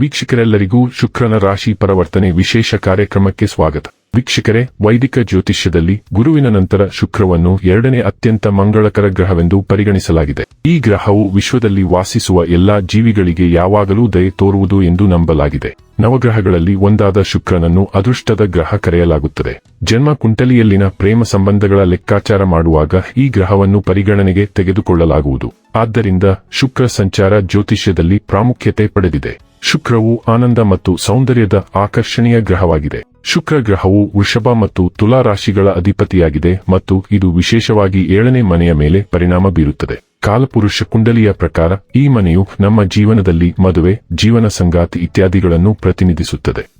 ವೀಕ್ಷಕರೆಲ್ಲರಿಗೂ ಶುಕ್ರನ ರಾಶಿ ಪರವರ್ತನೆ ವಿಶೇಷ ಕಾರ್ಯಕ್ರಮಕ್ಕೆ ಸ್ವಾಗತ. ವೀಕ್ಷಕರೇ, ವೈದಿಕ ಜ್ಯೋತಿಷ್ಯದಲ್ಲಿ ಗುರುವಿನ ನಂತರ ಶುಕ್ರವನ್ನು ಎರಡನೇ ಅತ್ಯಂತ ಮಂಗಳಕರ ಗ್ರಹವೆಂದು ಪರಿಗಣಿಸಲಾಗಿದೆ. ಈ ಗ್ರಹವು ವಿಶ್ವದಲ್ಲಿ ವಾಸಿಸುವ ಎಲ್ಲಾ ಜೀವಿಗಳಿಗೆ ಯಾವಾಗಲೂ ದಯೆ ತೋರುವುದು ಎಂದು ನಂಬಲಾಗಿದೆ. ನವಗ್ರಹಗಳಲ್ಲಿ ಒಂದಾದ ಶುಕ್ರನನ್ನು ಅದೃಷ್ಟದ ಗ್ರಹ ಕರೆಯಲಾಗುತ್ತದೆ. ಜನ್ಮ ಕುಂಟಲಿಯಲ್ಲಿನ ಪ್ರೇಮ ಸಂಬಂಧಗಳ ಲೆಕ್ಕಾಚಾರ ಮಾಡುವಾಗ ಈ ಗ್ರಹವನ್ನು ಪರಿಗಣನೆಗೆ ತೆಗೆದುಕೊಳ್ಳಲಾಗುವುದು. ಆದ್ದರಿಂದ ಶುಕ್ರ ಸಂಚಾರ ಜ್ಯೋತಿಷ್ಯದಲ್ಲಿ ಪ್ರಾಮುಖ್ಯತೆ ಪಡೆದಿದೆ. ಶುಕ್ರವು ಆನಂದ ಮತ್ತು ಸೌಂದರ್ಯದ ಆಕರ್ಷಣೀಯ ಗ್ರಹವಾಗಿದೆ. ಶುಕ್ರ ಗ್ರಹವು ವೃಷಭ ಮತ್ತು ತುಲಾ ರಾಶಿಗಳ ಅಧಿಪತಿಯಾಗಿದೆ ಮತ್ತು ಇದು ವಿಶೇಷವಾಗಿ ಏಳನೇ ಮನೆಯ ಮೇಲೆ ಪರಿಣಾಮ ಬೀರುತ್ತದೆ. ಕಾಲಪುರುಷ ಕುಂಡಲಿಯ ಪ್ರಕಾರ ಈ ಮನೆಯು ನಮ್ಮ ಜೀವನದಲ್ಲಿ ಮದುವೆ, ಜೀವನ ಸಂಗಾತಿ ಇತ್ಯಾದಿಗಳನ್ನು ಪ್ರತಿನಿಧಿಸುತ್ತದೆ.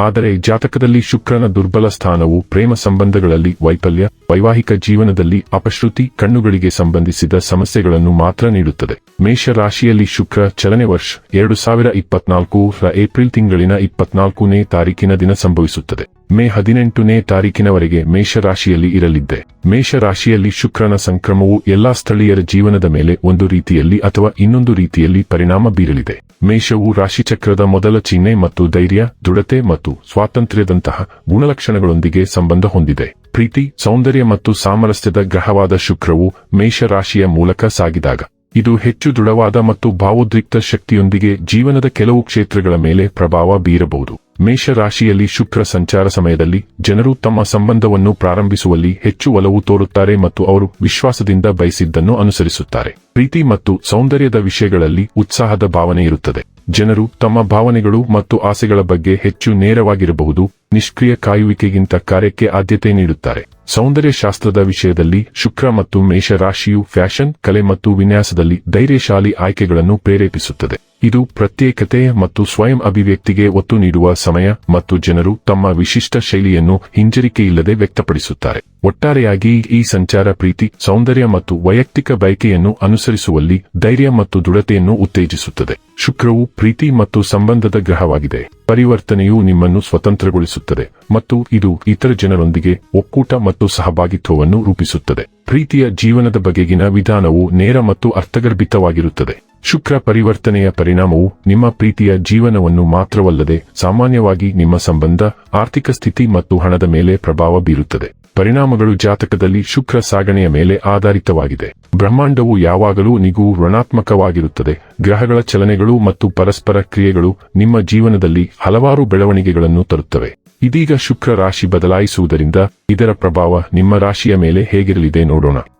ಆದರೆ ಜಾತಕದಲ್ಲಿ ಶುಕ್ರನ ದುರ್ಬಲ ಸ್ಥಾನವು ಪ್ರೇಮ ಸಂಬಂಧಗಳಲ್ಲಿ ವೈಫಲ್ಯ, ವೈವಾಹಿಕ ಜೀವನದಲ್ಲಿ ಅಪಶ್ರುತಿ, ಕಣ್ಣುಗಳಿಗೆ ಸಂಬಂಧಿಸಿದ ಸಮಸ್ಯೆಗಳನ್ನು ಮಾತ್ರ ನೀಡುತ್ತದೆ. ಮೇಷ ರಾಶಿಯಲ್ಲಿ ಶುಕ್ರ ಚಲನೆ ವರ್ಷ ಎರಡು ಸಾವಿರ ಇಪ್ಪತ್ನಾಲ್ಕು ಏಪ್ರಿಲ್ ತಿಂಗಳಿನ ಇಪ್ಪತ್ನಾಲ್ಕನೇ ತಾರೀಕಿನ ದಿನ ಸಂಭವಿಸುತ್ತದೆ. ಮೇ ಹದಿನೆಂಟನೇ ತಾರೀಕಿನವರೆಗೆ ಮೇಷ ರಾಶಿಯಲ್ಲಿ ಇರಲಿದ್ದೆ. ಮೇಷ ರಾಶಿಯಲ್ಲಿ ಶುಕ್ರನ ಸಂಕ್ರಮವು ಎಲ್ಲಾ ಸ್ಥಳೀಯರ ಜೀವನದ ಮೇಲೆ ಒಂದು ರೀತಿಯಲ್ಲಿ ಅಥವಾ ಇನ್ನೊಂದು ರೀತಿಯಲ್ಲಿ ಪರಿಣಾಮ ಬೀರಲಿದೆ. ಮೇಷವು ರಾಶಿಚಕ್ರದ ಮೊದಲ ಚಿಹ್ನೆ ಮತ್ತು ಧೈರ್ಯ, ದೃಢತೆ ಮತ್ತು ಸ್ವಾತಂತ್ರ್ಯದಂತಹ ಗುಣಲಕ್ಷಣಗಳೊಂದಿಗೆ ಸಂಬಂಧ ಹೊಂದಿದೆ. ಪ್ರೀತಿ, ಸೌಂದರ್ಯ ಮತ್ತು ಸಾಮರಸ್ಯದ ಗ್ರಹವಾದ ಶುಕ್ರವು ಮೇಷ ರಾಶಿಯ ಮೂಲಕ ಸಾಗಿದಾಗ, ಇದು ಹೆಚ್ಚು ದೃಢವಾದ ಮತ್ತು ಭಾವೋದ್ರಿಕ್ತ ಶಕ್ತಿಯೊಂದಿಗೆ ಜೀವನದ ಕೆಲವು ಕ್ಷೇತ್ರಗಳ ಮೇಲೆ ಪ್ರಭಾವ ಬೀರಬಹುದು. ಮೇಷ ರಾಶಿಯಲ್ಲಿ ಶುಕ್ರ ಸಂಚಾರ ಸಮಯದಲ್ಲಿ ಜನರು ತಮ್ಮ ಸಂಬಂಧವನ್ನು ಪ್ರಾರಂಭಿಸುವಲ್ಲಿ ಹೆಚ್ಚು ಒಲವು ತೋರುತ್ತಾರೆ ಮತ್ತು ಅವರು ವಿಶ್ವಾಸದಿಂದ ಬಯಸಿದ್ದನ್ನು ಅನುಸರಿಸುತ್ತಾರೆ. ಪ್ರೀತಿ ಮತ್ತು ಸೌಂದರ್ಯದ ವಿಷಯಗಳಲ್ಲಿ ಉತ್ಸಾಹದ ಭಾವನೆ ಇರುತ್ತದೆ. ಜನರು ತಮ್ಮ ಭಾವನೆಗಳು ಮತ್ತು ಆಸೆಗಳ ಬಗ್ಗೆ ಹೆಚ್ಚು ನೇರವಾಗಿರಬಹುದು. ನಿಷ್ಕ್ರಿಯ ಕಾಯುವಿಕೆಗಿಂತ ಕಾರ್ಯಕ್ಕೆ ಆದ್ಯತೆ ನೀಡುತ್ತಾರೆ. ಸೌಂದರ್ಯ ಶಾಸ್ತ್ರದ ವಿಷಯದಲ್ಲಿ ಶುಕ್ರ ಮತ್ತು ಮೇಷ ರಾಶಿಯು ಫ್ಯಾಷನ್, ಕಲೆ ಮತ್ತು ವಿನ್ಯಾಸದಲ್ಲಿ ಧೈರ್ಯಶಾಲಿ ಆಯ್ಕೆಗಳನ್ನು ಪ್ರೇರೇಪಿಸುತ್ತದೆ. ಇದು ಪ್ರತ್ಯೇಕತೆ ಮತ್ತು ಸ್ವಯಂ ಅಭಿವ್ಯಕ್ತಿಗೆ ಒತ್ತು ನೀಡುವ ಸಮಯ ಮತ್ತು ಜನರು ತಮ್ಮ ವಿಶಿಷ್ಟ ಶೈಲಿಯನ್ನು ಹಿಂಜರಿಕೆಯಿಲ್ಲದೆ ವ್ಯಕ್ತಪಡಿಸುತ್ತಾರೆ. ಒಟ್ಟಾರೆಯಾಗಿ ಈ ಸಂಚಾರ ಪ್ರೀತಿ, ಸೌಂದರ್ಯ ಮತ್ತು ವೈಯಕ್ತಿಕ ಬಯಕೆಯನ್ನು ಅನುಸರಿಸುವಲ್ಲಿ ಧೈರ್ಯ ಮತ್ತು ದೃಢತೆಯನ್ನು ಉತ್ತೇಜಿಸುತ್ತದೆ. ಶುಕ್ರವು ಪ್ರೀತಿ ಮತ್ತು ಸಂಬಂಧದ ಗ್ರಹವಾಗಿದೆ. ಪರಿವರ್ತನೆಯು ನಿಮ್ಮನ್ನು ಸ್ವತಂತ್ರಗೊಳಿಸುತ್ತದೆ ಮತ್ತು ಇದು ಇತರ ಜನರೊಂದಿಗೆ ಒಕ್ಕೂಟ ಮತ್ತು ಸಹಭಾಗಿತ್ವವನ್ನು ರೂಪಿಸುತ್ತದೆ. ಪ್ರೀತಿಯ ಜೀವನದ ಬಗೆಗಿನ ವಿಧಾನವು ನೇರ ಮತ್ತು ಅರ್ಥಗರ್ಭಿತವಾಗಿರುತ್ತದೆ. ಶುಕ್ರ ಪರಿವರ್ತನೆಯ ಪರಿಣಾಮವು ನಿಮ್ಮ ಪ್ರೀತಿಯ ಜೀವನವನ್ನು ಮಾತ್ರವಲ್ಲದೆ ಸಾಮಾನ್ಯವಾಗಿ ನಿಮ್ಮ ಸಂಬಂಧ, ಆರ್ಥಿಕ ಸ್ಥಿತಿ ಮತ್ತು ಹಣದ ಮೇಲೆ ಪ್ರಭಾವ ಬೀರುತ್ತದೆ. ಪರಿಣಾಮಗಳು ಜಾತಕದಲ್ಲಿ ಶುಕ್ರ ಸಾಗಣೆಯ ಮೇಲೆ ಆಧಾರಿತವಾಗಿದೆ. ಬ್ರಹ್ಮಾಂಡವು ಯಾವಾಗಲೂ ನಿಗು ಋಣಾತ್ಮಕವಾಗಿರುತ್ತದೆ. ಗ್ರಹಗಳ ಚಲನೆಗಳು ಮತ್ತು ಪರಸ್ಪರ ಕ್ರಿಯೆಗಳು ನಿಮ್ಮ ಜೀವನದಲ್ಲಿ ಹಲವಾರು ಬೆಳವಣಿಗೆಗಳನ್ನು ತರುತ್ತವೆ. ಇದೀಗ ಶುಕ್ರ ರಾಶಿ ಬದಲಾಯಿಸುವುದರಿಂದ ಇದರ ಪ್ರಭಾವ ನಿಮ್ಮ ರಾಶಿಯ ಮೇಲೆ ಹೇಗಿರಲಿದೆ ನೋಡೋಣ.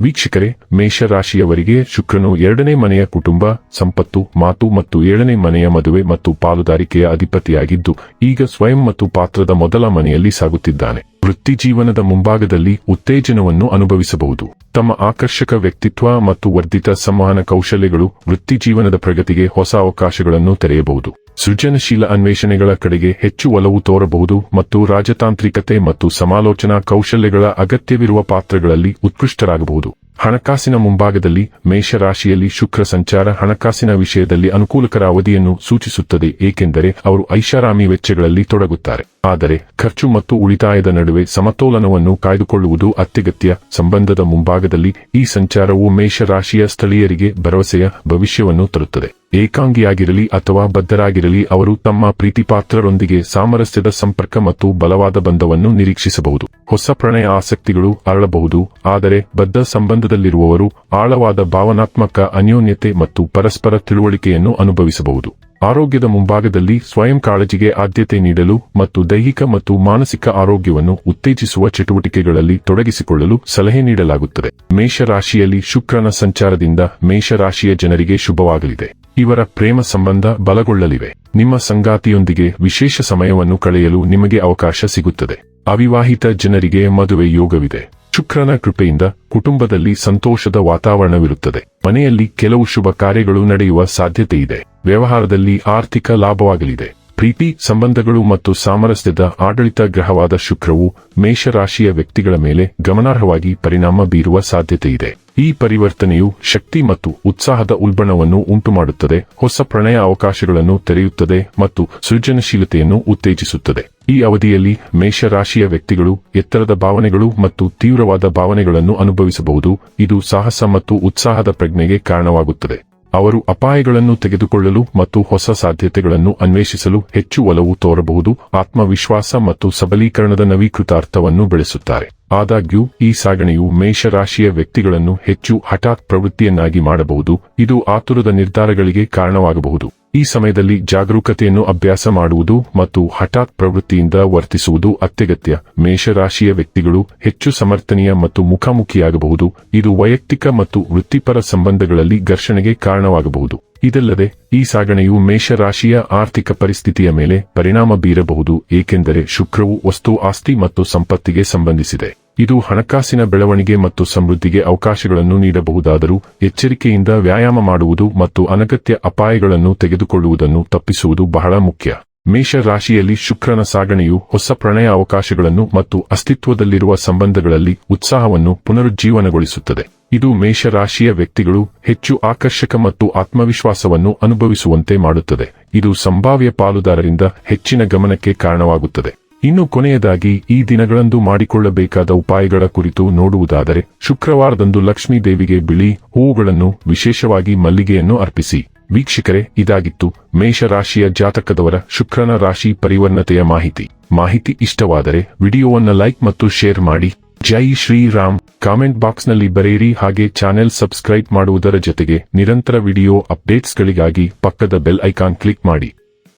ವೀಕ್ಷಕರೇ ಮೇಷ ರಾಶಿಯವರಿಗೆ ಶುಕ್ರನು ಎರಡನೇ ಮನೆಯ ಕುಟುಂಬ, ಸಂಪತ್ತು, ಮಾತು ಮತ್ತು ಏಳನೇ ಮನೆಯ ಮದುವೆ ಮತ್ತು ಪಾಲುದಾರಿಕೆಯ ಅಧಿಪತಿಯಾಗಿದ್ದು, ಈಗ ಸ್ವಯಂ ಮತ್ತು ಪಾತ್ರದ ಮೊದಲ ಮನೆಯಲ್ಲಿ ಸಾಗುತ್ತಿದ್ದಾನೆ. ವೃತ್ತಿ ಜೀವನದ ಮುಂಭಾಗದಲ್ಲಿ ಉತ್ತೇಜನವನ್ನು ಅನುಭವಿಸಬಹುದು. ತಮ್ಮ ಆಕರ್ಷಕ ವ್ಯಕ್ತಿತ್ವ ಮತ್ತು ವರ್ಧಿತ ಸಂವಹನ ಕೌಶಲ್ಯಗಳು ವೃತ್ತಿ ಜೀವನದ ಪ್ರಗತಿಗೆ ಹೊಸ ಅವಕಾಶಗಳನ್ನು ತೆರೆಯಬಹುದು. ಸೃಜನಶೀಲ ಅನ್ವೇಷಣೆಗಳ ಕಡೆಗೆ ಹೆಚ್ಚು ಒಲವು ತೋರಬಹುದು ಮತ್ತು ರಾಜತಾಂತ್ರಿಕತೆ ಮತ್ತು ಸಮಾಲೋಚನಾ ಕೌಶಲ್ಯಗಳ ಅಗತ್ಯವಿರುವ ಪಾತ್ರಗಳಲ್ಲಿ ಉತ್ಕೃಷ್ಟರಾಗಬಹುದು. ಹಣಕಾಸಿನ ಮುಂಭಾಗದಲ್ಲಿ ಮೇಷರಾಶಿಯಲ್ಲಿ ಶುಕ್ರ ಸಂಚಾರ ಹಣಕಾಸಿನ ವಿಷಯದಲ್ಲಿ ಅನುಕೂಲಕರ ಅವಧಿಯನ್ನು ಸೂಚಿಸುತ್ತದೆ, ಏಕೆಂದರೆ ಅವರು ಐಷಾರಾಮಿ ವೆಚ್ಚಗಳಲ್ಲಿ ತೊಡಗುತ್ತಾರೆ. ಆದರೆ ಖರ್ಚು ಮತ್ತು ಉಳಿತಾಯದ ನಡುವೆ ಸಮತೋಲನವನ್ನು ಕಾಯ್ದುಕೊಳ್ಳುವುದು ಅತ್ಯಗತ್ಯ. ಸಂಬಂಧದ ಮುಂಭಾಗದಲ್ಲಿ ಈ ಸಂಚಾರವು ಮೇಷರಾಶಿಯ ಸ್ಥಳೀಯರಿಗೆ ಭರವಸೆಯ ಭವಿಷ್ಯವನ್ನು ತರುತ್ತದೆ. ಏಕಾಂಗಿಯಾಗಿರಲಿ ಅಥವಾ ಬದ್ಧರಾಗಿರಲಿ, ಅವರು ತಮ್ಮ ಪ್ರೀತಿಪಾತ್ರರೊಂದಿಗೆ ಸಾಮರಸ್ಯದ ಸಂಪರ್ಕ ಮತ್ತು ಬಲವಾದ ಬಂಧವನ್ನು ನಿರೀಕ್ಷಿಸಬಹುದು. ಹೊಸ ಪ್ರಣಯ ಆಸಕ್ತಿಗಳು ಅರಳಬಹುದು, ಆದರೆ ಬದ್ಧ ಸಂಬಂಧದಲ್ಲಿರುವವರು ಆಳವಾದ ಭಾವನಾತ್ಮಕ ಅನ್ಯೋನ್ಯತೆ ಮತ್ತು ಪರಸ್ಪರ ತಿಳುವಳಿಕೆಯನ್ನು ಅನುಭವಿಸಬಹುದು. ಆರೋಗ್ಯದ ಮುಂಭಾಗದಲ್ಲಿ ಸ್ವಯಂ ಕಾಳಜಿಗೆ ಆದ್ಯತೆ ನೀಡಲು ಮತ್ತು ದೈಹಿಕ ಮತ್ತು ಮಾನಸಿಕ ಆರೋಗ್ಯವನ್ನು ಉತ್ತೇಜಿಸುವ ಚಟುವಟಿಕೆಗಳಲ್ಲಿ ತೊಡಗಿಸಿಕೊಳ್ಳಲು ಸಲಹೆ ನೀಡಲಾಗುತ್ತದೆ. ಮೇಷರಾಶಿಯಲ್ಲಿ ಶುಕ್ರನ ಸಂಚಾರದಿಂದ ಮೇಷರಾಶಿಯ ಜನರಿಗೆ ಶುಭವಾಗಲಿದೆ. ಇವರ ಪ್ರೇಮ ಸಂಬಂಧ ಬಲಗೊಳ್ಳಲಿವೆ. ನಿಮ್ಮ ಸಂಗಾತಿಯೊಂದಿಗೆ ವಿಶೇಷ ಸಮಯವನ್ನು ಕಳೆಯಲು ನಿಮಗೆ ಅವಕಾಶ ಸಿಗುತ್ತದೆ. ಅವಿವಾಹಿತ ಜನರಿಗೆ ಮದುವೆ ಯೋಗವಿದೆ. ಶುಕ್ರನ ಕೃಪೆಯಿಂದ ಕುಟುಂಬದಲ್ಲಿ ಸಂತೋಷದ ವಾತಾವರಣವಿರುತ್ತದೆ. ಮನೆಯಲ್ಲಿ ಕೆಲವು ಶುಭ ಕಾರ್ಯಗಳು ನಡೆಯುವ ಸಾಧ್ಯತೆ ಇದೆ ವ್ಯವಹಾರದಲ್ಲಿ ಆರ್ಥಿಕ ಲಾಭವಾಗಲಿದೆ. ಪ್ರೀತಿ, ಸಂಬಂಧಗಳು ಮತ್ತು ಸಾಮರಸ್ಯದ ಆಡಳಿತ ಗ್ರಹವಾದ ಶುಕ್ರವು ಮೇಷರಾಶಿಯ ವ್ಯಕ್ತಿಗಳ ಮೇಲೆ ಗಮನಾರ್ಹವಾಗಿ ಪರಿಣಾಮ ಬೀರುವ ಸಾಧ್ಯತೆ ಇದೆ. ಈ ಪರಿವರ್ತನೆಯು ಶಕ್ತಿ ಮತ್ತು ಉತ್ಸಾಹದ ಉಲ್ಬಣವನ್ನು ಉಂಟುಮಾಡುತ್ತದೆ, ಹೊಸ ಪ್ರಣಯ ಅವಕಾಶಗಳನ್ನು ತೆರೆಯುತ್ತದೆ ಮತ್ತು ಸೃಜನಶೀಲತೆಯನ್ನು ಉತ್ತೇಜಿಸುತ್ತದೆ. ಈ ಅವಧಿಯಲ್ಲಿ ಮೇಷರಾಶಿಯ ವ್ಯಕ್ತಿಗಳು ಎತ್ತರದ ಭಾವನೆಗಳು ಮತ್ತು ತೀವ್ರವಾದ ಭಾವನೆಗಳನ್ನು ಅನುಭವಿಸಬಹುದು. ಇದು ಸಾಹಸ ಮತ್ತು ಉತ್ಸಾಹದ ಪ್ರಜ್ಞೆಗೆ ಕಾರಣವಾಗುತ್ತದೆ. ಅವರು ಅಪಾಯಗಳನ್ನು ತೆಗೆದುಕೊಳ್ಳಲು ಮತ್ತು ಹೊಸ ಸಾಧ್ಯತೆಗಳನ್ನು ಅನ್ವೇಷಿಸಲು ಹೆಚ್ಚು ಒಲವು ತೋರಬಹುದು, ಆತ್ಮವಿಶ್ವಾಸ ಮತ್ತು ಸಬಲೀಕರಣದ ನವೀಕೃತ ಅರ್ಥವನ್ನು ಬೆಳೆಸುತ್ತಾರೆ. ಆದಾಗ್ಯೂ, ಈ ಸಾಗಣೆಯು ಮೇಷರಾಶಿಯ ವ್ಯಕ್ತಿಗಳನ್ನು ಹೆಚ್ಚು ಹಠಾತ್ ಪ್ರವೃತ್ತಿಯನ್ನಾಗಿ ಮಾಡಬಹುದು, ಇದು ಆತುರದ ನಿರ್ಧಾರಗಳಿಗೆ ಕಾರಣವಾಗಬಹುದು. ಈ ಸಮಯದಲ್ಲಿ ಜಾಗರೂಕತೆಯನ್ನು ಅಭ್ಯಾಸ ಮಾಡುವುದು ಮತ್ತು ಹಠಾತ್ ಪ್ರವೃತ್ತಿಯಿಂದ ವರ್ತಿಸುವುದು ಅತ್ಯಗತ್ಯ. ಮೇಷರಾಶಿಯ ವ್ಯಕ್ತಿಗಳು ಹೆಚ್ಚು ಸಮರ್ಥನೀಯ ಮತ್ತು ಮುಖಾಮುಖಿಯಾಗಬಹುದು. ಇದು ವೈಯಕ್ತಿಕ ಮತ್ತು ವೃತ್ತಿಪರ ಸಂಬಂಧಗಳಲ್ಲಿ ಘರ್ಷಣೆಗೆ ಕಾರಣವಾಗಬಹುದು. ಇದಲ್ಲದೆ, ಈ ಸಾಗಣೆಯು ಮೇಷರಾಶಿಯ ಆರ್ಥಿಕ ಪರಿಸ್ಥಿತಿಯ ಮೇಲೆ ಪರಿಣಾಮ ಬೀರಬಹುದು, ಏಕೆಂದರೆ ಶುಕ್ರವು ವಸ್ತು ಆಸ್ತಿ ಮತ್ತು ಸಂಪತ್ತಿಗೆ ಸಂಬಂಧಿಸಿದೆ. ಇದು ಹಣಕಾಸಿನ ಬೆಳವಣಿಗೆ ಮತ್ತು ಸಮೃದ್ಧಿಗೆ ಅವಕಾಶಗಳನ್ನು ನೀಡಬಹುದಾದರೂ ಎಚ್ಚರಿಕೆಯಿಂದ ವ್ಯಾಯಾಮ ಮಾಡುವುದು ಮತ್ತು ಅನಗತ್ಯ ಅಪಾಯಗಳನ್ನು ತೆಗೆದುಕೊಳ್ಳುವುದನ್ನು ತಪ್ಪಿಸುವುದು ಬಹಳ ಮುಖ್ಯ. ಮೇಷ ರಾಶಿಯಲ್ಲಿ ಶುಕ್ರನ ಸಾಗಣೆಯು ಹೊಸ ಪ್ರಣಯ ಅವಕಾಶಗಳನ್ನು ಮತ್ತು ಅಸ್ತಿತ್ವದಲ್ಲಿರುವ ಸಂಬಂಧಗಳಲ್ಲಿ ಉತ್ಸಾಹವನ್ನು ಪುನರುಜ್ಜೀವನಗೊಳಿಸುತ್ತದೆ. ಇದು ಮೇಷರಾಶಿಯ ವ್ಯಕ್ತಿಗಳು ಹೆಚ್ಚು ಆಕರ್ಷಕ ಮತ್ತು ಆತ್ಮವಿಶ್ವಾಸವನ್ನು ಅನುಭವಿಸುವಂತೆ ಮಾಡುತ್ತದೆ. ಇದು ಸಂಭಾವ್ಯ ಪಾಲುದಾರರಿಂದ ಹೆಚ್ಚಿನ ಗಮನಕ್ಕೆ ಕಾರಣವಾಗುತ್ತದೆ. ಇನ್ನು ಕೊನೆಯದಾಗಿ ಈ ದಿನಗಳಂದು ಮಾಡಿಕೊಳ್ಳಬೇಕಾದ ಉಪಾಯಗಳ ಕುರಿತು ನೋಡುವುದಾದರೆ ಶುಕ್ರವಾರದಂದು ಲಕ್ಷ್ಮೀ ದೇವಿಗೆ ಬಿಳಿ ಹೂವುಗಳನ್ನು ವಿಶೇಷವಾಗಿ ಮಲ್ಲಿಗೆಯನ್ನು ಅರ್ಪಿಸಿ. ವೀಕ್ಷಕರೇ, ಇದಾಗಿತ್ತು ಮೇಷರಾಶಿಯ ಜಾತಕದವರ ಶುಕ್ರನ ರಾಶಿ ಪರಿವರ್ಣತೆಯ ಮಾಹಿತಿ. ಮಾಹಿತಿ ಇಷ್ಟವಾದರೆ ವಿಡಿಯೋವನ್ನು ಲೈಕ್ ಮತ್ತು ಶೇರ್ ಮಾಡಿ. ಜೈ ಶ್ರೀರಾಮ್. ಕಾಮೆಂಟ್ ಬಾಕ್ಸ್ನಲ್ಲಿ ಬರೆಯಿರಿ ಹಾಗೆ ಚಾನೆಲ್ ಸಬ್ಸ್ಕ್ರೈಬ್ ಮಾಡುವುದರ ಜೊತೆಗೆ ನಿರಂತರ ವಿಡಿಯೋ ಅಪ್ಡೇಟ್ಸ್ಗಳಿಗಾಗಿ ಪಕ್ಕದ ಬೆಲ್ ಐಕಾನ್ ಕ್ಲಿಕ್ ಮಾಡಿ.